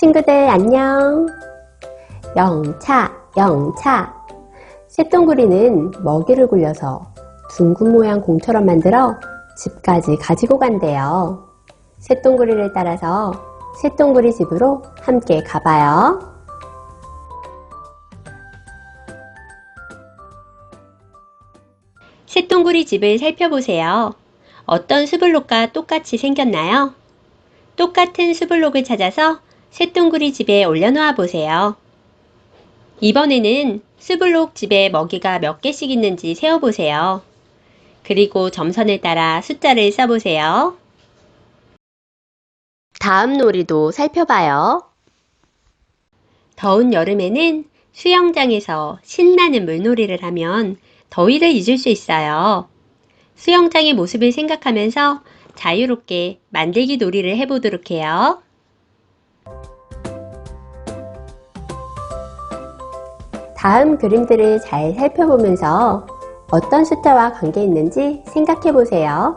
친구들 안녕. 영차, 영차. 새똥구리는 먹이를 굴려서 둥근 모양 공처럼 만들어 집까지 가지고 간대요. 새똥구리를 따라서 새똥구리 집으로 함께 가봐요. 새똥구리 집을 살펴보세요. 어떤 수블록과 똑같이 생겼나요? 똑같은 수블록을 찾아서 새똥구리 집에 올려놓아 보세요. 이번에는 수블록 집에 먹이가 몇 개씩 있는지 세어보세요. 그리고 점선을 따라 숫자를 써보세요. 다음 놀이도 살펴봐요. 더운 여름에는 수영장에서 신나는 물놀이를 하면 더위를 잊을 수 있어요. 수영장의 모습을 생각하면서 자유롭게 만들기 놀이를 해보도록 해요. 다음 그림들을 잘 살펴보면서 어떤 숫자와 관계 있는지 생각해 보세요.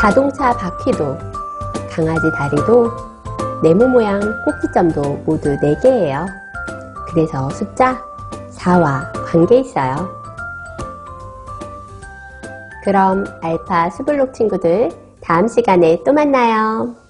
자동차 바퀴도, 강아지 다리도, 네모 모양 꼭지점도 모두 4개예요. 그래서 숫자 4와 관계 있어요. 그럼 알파 수블록 친구들 다음 시간에 또 만나요.